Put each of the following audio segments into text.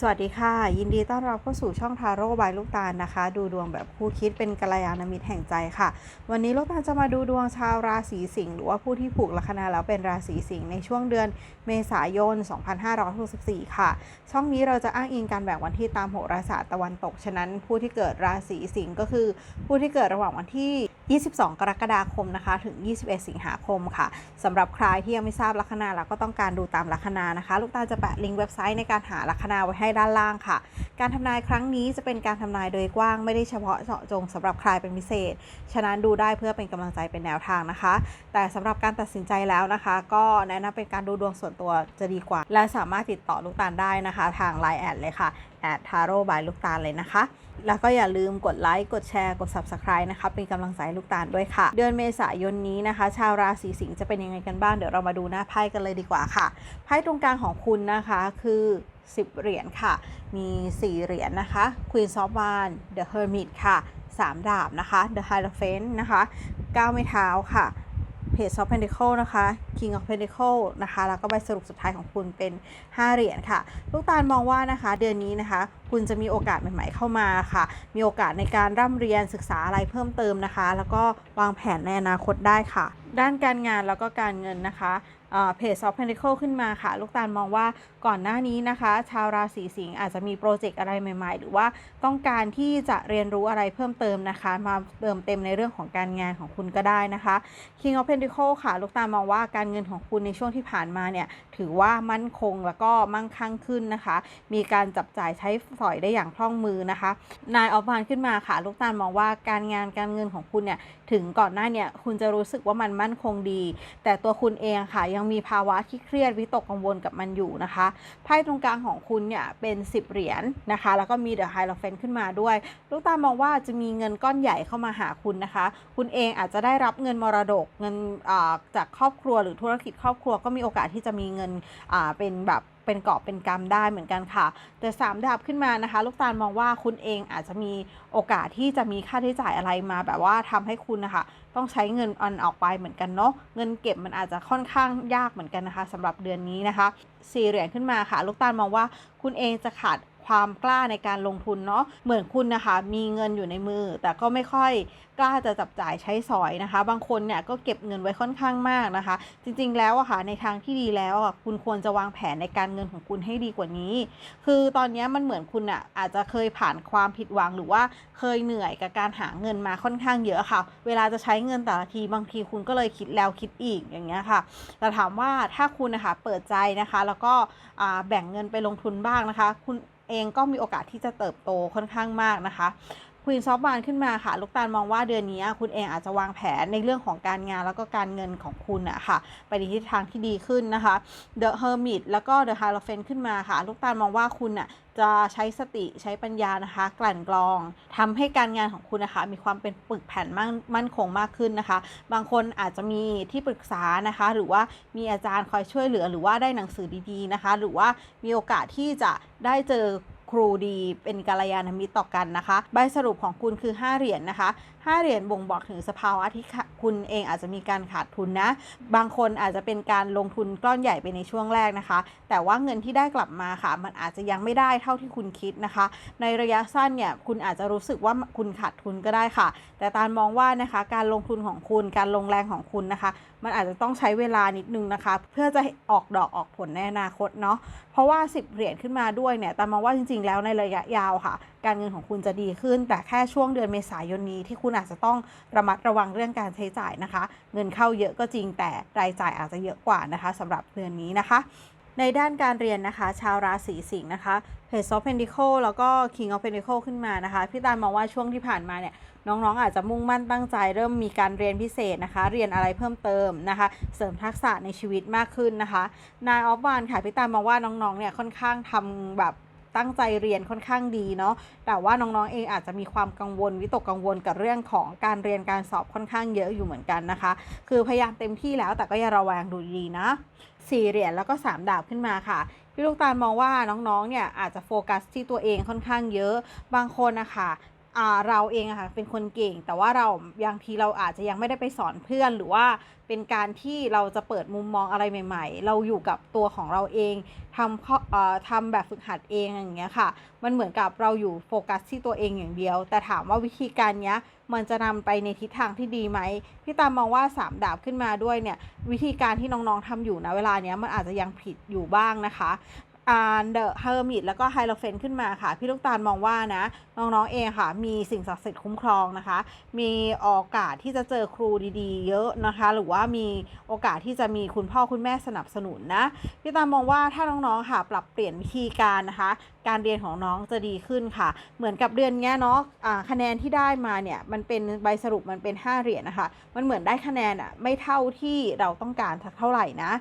สวัสดีค่ะ ยินดีต้อนรับเข้าสู่ช่องทาโร่บายลูกตาลนะคะ ดูดวงแบบคู่คิดเป็นกัลยาณมิตรแห่งใจค่ะ วันนี้ลูกตาลจะมาดูดวงชาวราศีสิงห์หรือว่าผู้ที่ผูกลัคนาแล้วเป็นราศีสิงห์ในช่วงเดือนเมษายน 2564 ค่ะ ช่องนี้เราจะอ้างอิงการแบ่งวันที่ตามโหราศาสตร์ตะวันตก ฉะนั้นผู้ที่เกิดราศีสิงห์ก็คือ ผู้ที่เกิดระหว่างวันที่ 22 กรกฎาคมนะคะ ถึง 21 สิงหาคมค่ะสำหรับใครที่ยังไม่ทราบลัคนาแล้วก็ต้องการดูตามลัคนานะคะ ลูกตาจะแปะลิงก์เว็บไซต์ในการหาลัคนาไว้ให้ด้านล่างค่ะ การทำนายครั้งนี้จะเป็นการทำนายโดยกว้างไม่ได้เฉพาะเจาะจงสำหรับใครเป็นพิเศษ ฉะนั้นดูได้เพื่อเป็นกำลังใจเป็นแนวทางนะคะ แต่สำหรับการตัดสินใจแล้วนะคะ ก็แนะนำเป็นการดูดวงส่วนตัวจะดีกว่า และสามารถติดต่อลูกตาได้นะคะ ทาง Line แอดเลยค่ะ แอดทาโร่บายลูกตาลเลยนะคะ แล้วก็อย่าลืมกดไลค์กดแชร์กด Subscribe นะคะ เป็นกำลังใจลูกตาลด้วยค่ะ เดือนเมษายนนี้นะคะ ชาวราศีสิงห์จะเป็นยังไงกันบ้างเดี๋ยวเรามาดูหน้าไพ่กันเลยดีกว่าค่ะไพ่ตรงกลางของคุณนะคะคือ10 เหรียญค่ะ มี 4 เหรียญนะคะ Queen of w a n d The Hermit ค่ะ 3 ดาบนะคะ The Hierophant นะคะ 9 ไม้เท้าค่ะ Page of Pentacle นะคะ King of Pentacle นะคะ แล้วก็ใบสรุปสุดท้ายของคุณเป็น 5 เหรียญค่ะ ลูกตาลมองว่านะคะ เดือนนี้นะคะ คุณจะมีโอกาสใหม่ๆเข้ามาค่ะ มีโอกาสในการร่ำเรียนศึกษาอะไรเพิ่มเติมนะคะ แล้วก็วางแผนในอนาคตได้ค่ะ ด้านการงานแล้วก็การเงินนะคะ เพจซอฟต์เพน t ิเคิลขึ้นมาค่ะ ลูกตาลมองว่าก่อนหน้านี้นะคะ ชาวราศีสิงห์อาจจะมีโปรเจกต์อะไรใหม่ ๆ หรือว่าต้องการที่จะเรียนรู้อะไรเพิ่มเติมนะคะ มาเติมเต็มในเรื่องของการงานของคุณก็ได้นะคะ King of Pentacle ค่ะ ลูกตาลมองว่าการเงินของคุณในช่วงที่ผ่านมาเนี่ยถือว่ามั่นคงแล้วก็มั่งคั่งขึ้นนะคะ มีการจับจ่ายใช้สอยได้อย่างคล่องมือนะคะนายออฟบานขึ้นมาค่ะ ลูกตาลมองว่าการงานการเงินของคุณเนี่ยถึงก่อนหน้าเนี่ยคุณจะรู้สึกว่ามันมั่นคงดี แต่ตัวคุณเองค่ะยังมีภาวะที่เครียดวิตกกังวลกับมันอยู่นะคะไพ่ตรงกลางของคุณเนี่ยเป็น 10 เหรียญนะคะ แล้วก็มีเดอะไฮโลเฟนขึ้นมาด้วย ลูกตาลมองว่าจะมีเงินก้อนใหญ่เข้ามาหาคุณนะคะ คุณเองอาจจะได้รับเงินมรดกเงินจากครอบครัวหรือธุรกิจครอบครัวก็มีโอกาสที่จะมีเงินเป็นแบบ เป็นเกาะเป็นกำได้เหมือนกันค่ะ แต่สามดาบขึ้นมานะคะ ลูกตาลมองว่าคุณเองอาจจะมีโอกาสที่จะมีค่าใช้จ่ายอะไรมา แบบว่าทำให้คุณนะคะต้องใช้เงินอันออกไปเหมือนกันเนาะเงินเก็บมันอาจจะค่อนข้างยากเหมือนกันนะคะสำหรับเดือนนี้นะคะสี่เหรียญขึ้นมาค่ะ ลูกตาลมองว่าคุณเองจะขาด ความกล้าในการลงทุนเนาะเหมือนคุณนะคะมีเงินอยู่ในมือ แต่ก็ไม่ค่อยกล้าจะจับจ่ายใช้สอยนะคะ บางคนเนี่ยก็เก็บเงินไว้ค่อนข้างมากนะคะ จริงๆแล้วอะค่ะในทางที่ดีแล้วอะคุณควรจะวางแผนในการเงินของคุณให้ดีกว่านี้ คือตอนนี้มันเหมือนคุณอะอาจจะเคยผ่านความผิดหวังหรือว่าเคยเหนื่อยกับการหาเงินมาค่อนข้างเยอะค่ะ เวลาจะใช้เงินแต่ละทีบางทีคุณก็เลยคิดแล้วคิดอีกอย่างเงี้ยค่ะ แต่ถามว่าถ้าคุณนะคะเปิดใจนะคะ แล้วก็แบ่งเงินไปลงทุนบ้างนะคะ คุณ เองก็มีโอกาสที่จะเติบโตค่อนข้างมากนะคะ ควีนซอฟบานขึ้นมาค่ะ ลูกตาลมองว่าเดือนนี้คุณเองอาจจะวางแผนในเรื่องของการงานแล้วก็การเงินของคุณอะค่ะ ไปในทิศทางที่ดีขึ้นนะคะ The Hermit แล้วก็ The Hierophant ขึ้นมาค่ะ ลูกตาลมองว่าคุณอะจะใช้สติใช้ปัญญานะคะ กลั่นกรองทำให้การงานของคุณนะคะ มีความเป็นปึกแผ่นมั่นมั่นคงมากขึ้นนะคะ บางคนอาจจะมีที่ปรึกษานะคะ หรือว่ามีอาจารย์คอยช่วยเหลือ หรือว่าได้หนังสือดีๆนะคะ หรือว่ามีโอกาสที่จะได้เจอ รูดีเป็นกัลยาณมิตรต่อกันนะคะ ใบสรุปของคุณคือ 5 เหรียญนนะคะ 5เหรียญบ่งบอกถึงสภาวะที่คุณเองอาจจะมีการขาดทุนนะ บางคนอาจจะเป็นการลงทุนก้อนใหญ่ไปในช่วงแรกนะคะ แต่ว่าเงินที่ได้กลับมาค่ะ มันอาจจะยังไม่ได้เท่าที่คุณคิดนะคะ ในระยะสั้นเนี่ยคุณอาจจะรู้สึกว่าคุณขาดทุนก็ได้ค่ะ แต่ตาลมองว่านะคะการลงทุนของคุณการลงแรงของคุณนะคะ มันอาจจะต้องใช้เวลานิดนึงนะคะ เพื่อจะออกดอกออกผลในอนาคตเนาะเพราะว่า 10 เหรียญขึ้นมาด้วยเนี่ยต่มองว่าจริง ๆ แล้วในระยะยาวค่ะ การเงินของคุณจะดีขึ้น แต่แค่ช่วงเดือนเมษายนนี้ที่คุณอาจจะต้องระมัดระวังเรื่องการใช้จ่ายนะคะ เงินเข้าเยอะก็จริงแต่รายจ่ายอาจจะเยอะกว่านะคะสำหรับเดือนนี้นะคะ ในด้านการเรียนนะคะ ชาวราศีสิงห์นะคะ Page of Pentacle แล้วก็ King of Pentacle ขึ้นมานะคะพี่ตาลมองว่าช่วงที่ผ่านมาเนี่ยน้องๆ อาจจะมุ่งมั่นตั้งใจ เริ่มมีการเรียนพิเศษนะคะ เรียนอะไรเพิ่มเติมนะคะ เสริมทักษะในชีวิตมากขึ้นนะคะนายออฟวานค่ะพี่ตามมองว่าน้องๆ เนี่ยค่อนข้างทำแบบ ตั้งใจเรียนค่อนข้างดีเนาะแต่ว่าน้องๆเองอาจจะมีความกังวลวิตกกังวลกับเรื่องของการเรียนการสอบค่อนข้างเยอะอยู่เหมือนกันนะคะ คือพยายามเต็มที่แล้วแต่ก็อย่าระแวงดูดีนะสี่เหรียญแล้วก็สามดาบขึ้นมาค่ะพี่ลูกตาลมองว่าน้องๆ เนี่ยอาจจะโฟกัสที่ตัวเองค่อนข้างเยอะ บางคนนะคะ เราเองอะค่ะเป็นคนเก่ง แต่ว่าเราบางทีเราอาจจะยังไม่ได้ไปสอนเพื่อน หรือว่าเป็นการที่เราจะเปิดมุมมองอะไรใหม่ ๆ เราอยู่กับตัวของเราเองทำข้อทำแบบฝึกหัดเองอย่างเงี้ยค่ะ มันเหมือนกับเราอยู่โฟกัสที่ตัวเองอย่างเดียว แต่ถามว่าวิธีการเนี้ยมันจะนำไปในทิศทางที่ดีไหมพี่ตามมองว่า 3 ดาบขึ้นมาด้วยเนี่ยวิธีการที่น้องๆทำอยู่นะเวลาเนี้ยมันอาจจะยังผิดอยู่บ้างนะคะ เดอะเฮอร์มิตแล้วก็ไฮโลเฟนขึ้นมาค่ะ พี่ลูกตาลมองว่านะน้องๆเองค่ะ มีสิ่งศักดิ์สิทธิ์คุ้มครองนะคะ มีโอกาสที่จะเจอครูดีๆ เยอะนะคะ หรือว่ามีโอกาสที่จะมีคุณพ่อคุณแม่สนับสนุนนะพี่ตามมองว่าถ้าน้องๆค่ะ ปรับเปลี่ยนวิธีการนะคะ การเรียนของน้องจะดีขึ้นค่ะ เหมือนกับเดือนเนี้ยเนาะอ่าคะแนนที่ได้มาเนี่ยมันเป็นใบสรุปมันเป็น 5เหรียญนะคะ มันเหมือนได้คะแนนอะไม่เท่าที่เราต้องการสักเท่าไหร่นะ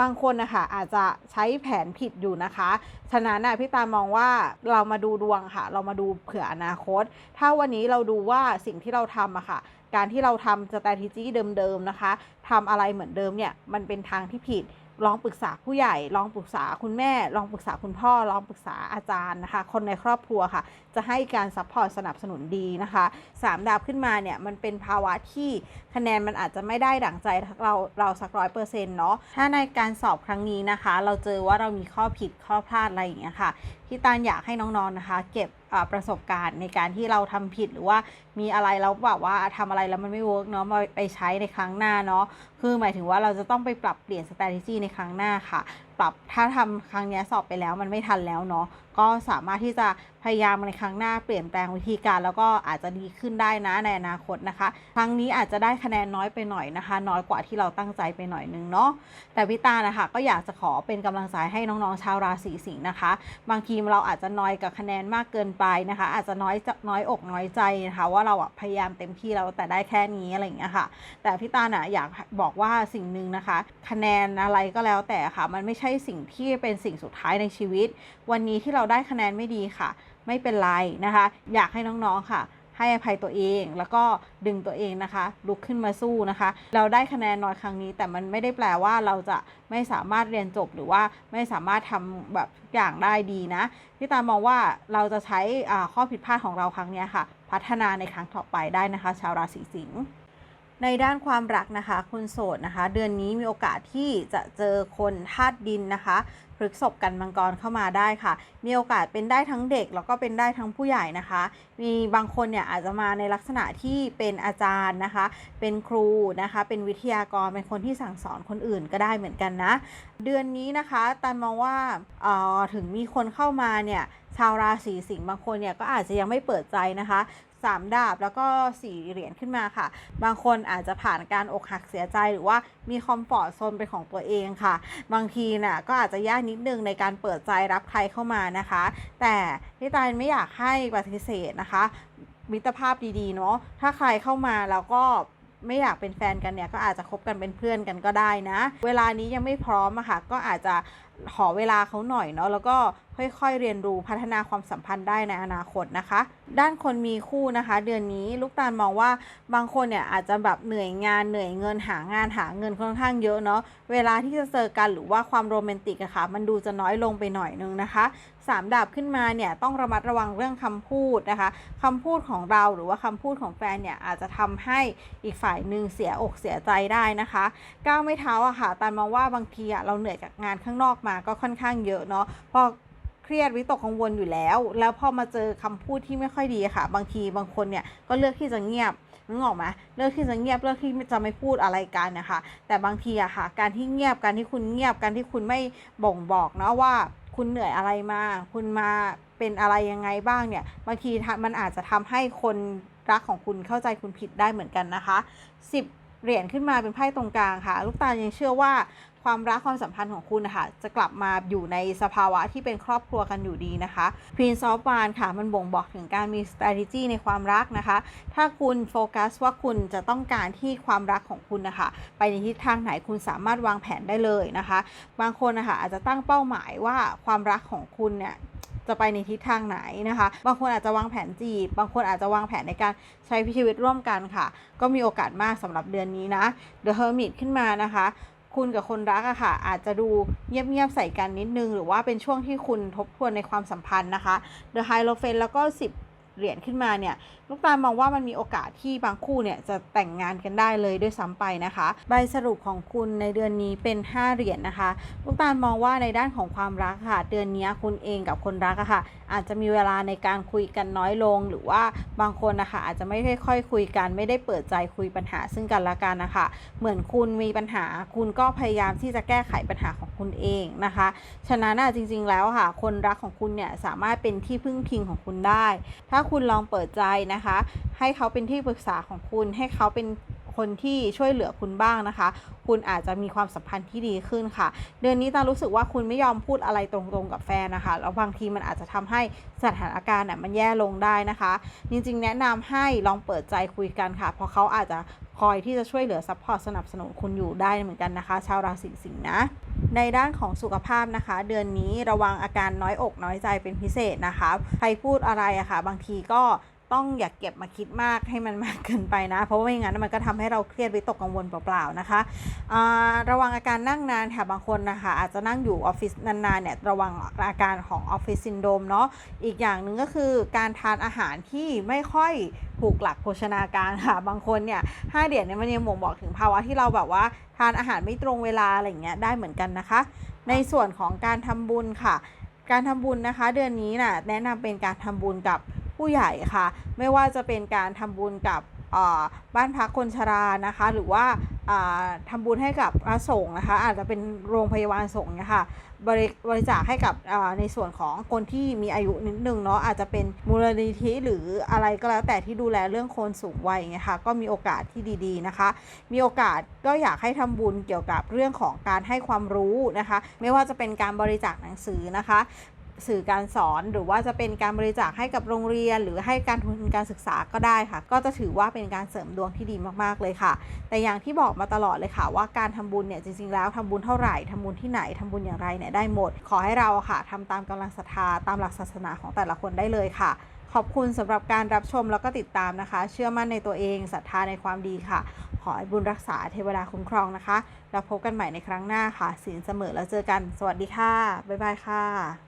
บางคนนะคะอาจจะใช้แผนผิดอยู่นะคะ ฉะนั้นนะพี่ตามองว่าเรามาดูดวงค่ะ เรามาดูเผื่ออนาคต ถ้าวันนี้เราดูว่าสิ่งที่เราทำอะค่ะการที่เราทำ strategy เดิมๆนะคะทำอะไรเหมือนเดิมเนี่ยมันเป็นทางที่ผิดลองปรึกษาผู้ใหญ่ ลองปรึกษาคุณแม่ ลองปรึกษาคุณพ่อ ลองปรึกษาอาจารย์นะคะ คนในครอบครัวค่ะ จะให้การซัพพอร์ตสนับสนุนดีนะคะสามดาวขึ้นมาเนี่ยมันเป็นภาวะที่คะแนนมันอาจจะไม่ได้ดั่งใจเราเราสักร้อยเปอร์เซ็นต์เนาะถ้าในการสอบครั้งนี้นะคะ เราเจอว่าเรามีข้อผิดข้อพลาดอะไรอย่างเงี้ยค่ะพี่ตาลอยากให้น้องๆนะคะ เก็บประสบการณ์ในการที่เราทำผิดหรือว่ามีอะไรแล้วแบบว่าทำอะไรแล้วมันไม่เวิร์กเนาะมาไปใช้ในครั้งหน้าเนาะคือหมายถึงว่าเราจะต้องไปปรับเปลี่ยน strategy ในครั้งหน้าค่ะปรับถ้าทำครั้งนี้สอบไปแล้วมันไม่ทันแล้วเนาะก็สามารถที่จะพยายามในครั้งหน้าเปลี่ยนแปลงวิธีการ แล้วก็อาจจะดีขึ้นได้นะในอนาคตนะคะ ครั้งนี้อาจจะได้คะแนนน้อยไปหน่อยนะคะ น้อยกว่าที่เราตั้งใจไปหน่อยนึงเนาะแต่พี่ตานะคะก็อยากจะขอเป็นกำลังใจให้น้องๆชาวราศีสิงห์นะคะ บางทีเราอาจจะน้อยกับคะแนนมากเกินไปนะคะ อาจจะน้อยจะน้อยอกน้อยใจนะคะว่าเราพยายามเต็มที่แล้วแต่ได้แค่นี้อะไรอย่างเงี้ยค่ะ แต่พี่ตาน่ะอยากบอกว่าสิ่งหนึ่งนะคะ คะแนนอะไรก็แล้วแต่ค่ะ มันไม่ใช่สิ่งที่เป็นสิ่งสุดท้ายในชีวิต วันนี้ที่เราได้คะแนนไม่ดีค่ะ ไม่เป็นไรนะคะ อยากให้น้องๆค่ะ ให้อภัยตัวเองแล้วก็ดึงตัวเองนะคะ ลุกขึ้นมาสู้นะคะ เราได้คะแนนน้อยครั้งนี้ แต่มันไม่ได้แปลว่าเราจะไม่สามารถเรียนจบหรือว่าไม่สามารถทำแบบทุกอย่างได้ดีนะพี่ตามองว่าเราจะใช้ข้อผิดพลาดของเราครั้งนี้ค่ะ พัฒนาในครั้งต่อไปได้นะคะ ชาวราศีสิงห์ ในด้านความรักนะคะคุณโสดนะคะ เดือนนี้มีโอกาสที่จะเจอคนธาตุดินนะคะพฤกษบกันมังกรเข้ามาได้ค่ะ มีโอกาสเป็นได้ทั้งเด็ก แล้วก็เป็นได้ทั้งผู้ใหญ่นะคะ มีบางคนเนี่ยอาจจะมาในลักษณะที่เป็นอาจารย์นะคะ เป็นครูนะคะ เป็นวิทยากร เป็นคนที่สั่งสอนคนอื่นก็ได้เหมือนกันนะ เดือนนี้นะคะตันมองว่าเอ่อถึงมีคนเข้ามาเนี่ยชาวราศีสิงห์บางคนเนี่ยก็อาจจะยังไม่เปิดใจนะคะ สามดาบแล้วก็สี่เหรียญขึ้นมาค่ะ บางคนอาจจะผ่านการอกหักเสียใจหรือว่ามีคอมฟอร์ตโซนเป็นของตัวเองค่ะ บางทีน่ะก็อาจจะยากนิดนึงในการเปิดใจรับใครเข้ามานะคะ แต่พี่ตาลไม่อยากให้ปฏิเสธนะคะ มิตรภาพดีๆเนาะถ้าใครเข้ามาแล้วก็ไม่อยากเป็นแฟนกันเนี่ยก็อาจจะคบกันเป็นเพื่อนกันก็ได้นะ เวลานี้ยังไม่พร้อมอะค่ะ ก็อาจจะขอเวลาเขาหน่อยเนาะแล้วก็ค่อยๆเรียนรู้พัฒนาความสัมพันธ์ได้ในอนาคตนะคะ ด้านคนมีคู่นะคะ เดือนนี้ลูกตาลมองว่าบางคนเนี่ยอาจจะแบบเหนื่อยงานเหนื่อยเงินหางานหาเงินค่อนข้างเยอะเนาะเวลาที่จะเจอกันหรือว่าความโรแมนติกอะค่ะมันดูจะน้อยลงไปหน่อยนึงนะคะสามดาบขึ้นมาเนี่ยต้องระมัดระวังเรื่องคำพูดนะคะคำพูดของเราหรือว่าคำพูดของแฟนเนี่ยอาจจะทำให้อีกฝ่ายหนึ่งเสียอกเสียใจได้นะคะก้าวไม่เท้าอะค่ะตาลมองว่าบางทีอะเราเหนื่อยจากงานข้างนอกมาก็ค่อนข้างเยอะเนาะพอเครียดวิตกกังวลอยู่แล้ว แล้วพอมาเจอคำพูดที่ไม่ค่อยดีค่ะ บางทีบางคนเนี่ยก็เลือกที่จะเงียบนึกออกไหมเลือกที่จะเงียบเลือกที่จะไม่พูดอะไรกันนะคะแต่บางทีอะค่ะ การที่เงียบการที่คุณเงียบการที่คุณไม่บ่งบอกเนาะว่าคุณเหนื่อยอะไรมา คุณมาเป็นอะไรยังไงบ้างเนี่ย บางทีมันอาจจะทำให้คนรักของคุณเข้าใจคุณผิดได้เหมือนกันนะคะ 10 เหรียญขึ้นมาเป็นไพ่ตรงกลางค่ะ ลูกตาลยังเชื่อว่า ความรักความสัมพันธ์ของคุณนะคะจะกลับมาอยู่ในสภาวะที่เป็นครอบครัวกันอยู่ดีนะคะ Prince of Wands ค่ะมันบ่งบอกถึงการมี strategy ในความรักนะคะ ถ้าคุณโฟกัสว่าคุณจะต้องการที่ความรักของคุณนะคะไปในทิศทางไหนคุณสามารถวางแผนได้เลยนะคะ บางคนนะคะอาจจะตั้งเป้าหมายว่าความรักของคุณเนี่ยจะไปในทิศทางไหนนะคะ บางคนอาจจะวางแผนจีบ บางคนอาจจะวางแผนในการใช้ชีวิตร่วมกันค่ะ ก็มีโอกาสมากสำหรับเดือนนี้นะ The Hermit ขึ้นมานะคะ คุณกับคนรักอะค่ะ อาจจะดูเงียบๆใส่กันนิดนึง หรือว่าเป็นช่วงที่คุณทบทวนในความสัมพันธ์นะคะ The Hierophant แล้วก็ 10 เหรียญขึ้นมาเนี่ยลูกตาลมองว่ามันมีโอกาสที่บางคู่เนี่ยจะแต่งงานกันได้เลยด้วยซ้ำไปนะคะ ใบสรุปของคุณในเดือนนี้เป็น 5 เหรียญนะคะ ลูกตาลมองว่าในด้านของความรักค่ะ เดือนนี้คุณเองกับคนรักอะค่ะ อาจจะมีเวลาในการคุยกันน้อยลง หรือว่าบางคนนะคะอาจจะไม่ค่อยคุยกันไม่ได้เปิดใจคุยปัญหาซึ่งกันและกันนะคะ เหมือนคุณมีปัญหา คุณก็พยายามที่จะแก้ไขปัญหาของคุณเองนะคะ ฉะนั้นจริง ๆ แล้วค่ะ คนรักของคุณเนี่ยสามารถเป็นที่พึ่งพิงของคุณได้ ถ้าคุณลองเปิดใจนะคะ ให้เขาเป็นที่ปรึกษาของคุณ ให้เขาเป็นคนที่ช่วยเหลือคุณบ้างนะคะ คุณอาจจะมีความสัมพันธ์ที่ดีขึ้นค่ะ เดือนนี้ตารู้สึกว่าคุณไม่ยอมพูดอะไรตรงๆกับแฟนนะคะ แล้วบางทีมันอาจจะทำให้สถานการณ์น่ะมันแย่ลงได้นะคะ จริงๆ แนะนำให้ลองเปิดใจคุยกันค่ะ เพราะเขาอาจจะคอยที่จะช่วยเหลือซัพพอร์ตสนับสนุนคุณอยู่ได้เหมือนกันนะคะ ชาวราศีสิงห์นะ ในด้านของสุขภาพนะคะ เดือนนี้ระวังอาการน้อยอกน้อยใจเป็นพิเศษนะคะ ใครพูดอะไรอะค่ะ บางทีก็ ต้องอย่าเก็บมาคิดมากให้มันมากเกินไปนะ เพราะว่าไม่งั้นมันก็ทำให้เราเครียดวิตกกังวลเปล่าๆนะคะระวังอาการนั่งนานค่ะบางคนนะคะอาจจะนั่งอยู่ออฟฟิศนานๆเนี่ยระวังอาการของออฟฟิศซินโดมเนาะอีกอย่างหนึ่งก็คือการทานอาหารที่ไม่ค่อยถูกหลักโภชนาการค่ะ บางคนเนี่ยห้าเดือนเนี่ยมันยังบ่งบอกถึงภาวะที่เราแบบว่าทานอาหารไม่ตรงเวลาอะไรเงี้ยได้เหมือนกันนะคะ ในส่วนของการทำบุญค่ะ การทำบุญนะคะ เดือนนี้น่ะแนะนำเป็นการทำบุญกับ ผู้ใหญ่ค่ะ ไม่ว่าจะเป็นการทำบุญกับบ้านพักคนชรานะคะ หรือว่าอ่าทำบุญให้กับพระสงฆ์นะคะ อาจจะเป็นโรงพยาบาลสงฆ์เนี่ยค่ะบริบริจาคให้กับในส่วนของคนที่มีอายุนิดนึงเนาะอาจจะเป็นมูลนิธิหรืออะไรก็แล้วแต่ที่ดูแลเรื่องคนสูงวัยอย่างเงี้ยค่ะก็มีโอกาสที่ดีๆนะคะ มีโอกาสก็อยากให้ทำบุญเกี่ยวกับเรื่องของการให้ความรู้นะคะ ไม่ว่าจะเป็นการบริจาคหนังสือนะคะ สื่อการสอนหรือว่าจะเป็นการบริจาคให้กับโรงเรียน หรือให้การทุนการศึกษาก็ได้ค่ะ ก็จะถือว่าเป็นการเสริมดวงที่ดีมากๆเลยค่ะ แต่อย่างที่บอกมาตลอดเลยค่ะ ว่าการทำบุญเนี่ยจริงๆแล้วทำบุญเท่าไหร่ทำบุญที่ไหนทำบุญอย่างไรเนี่ยได้หมด ขอให้เราค่ะทำตามกำลังศรัทธาตามหลักศาสนาของแต่ละคนได้เลยค่ะขอบคุณสำหรับการรับชมแล้วก็ติดตามนะคะ เชื่อมั่นในตัวเองศรัทธาในความดีค่ะ ขอให้บุญรักษาเทวดาคุ้มครองนะคะ แล้วพบกันใหม่ในครั้งหน้าค่ะศีลเสมอแล้วเจอกัน สวัสดีค่ะ บ๊ายบายค่ะ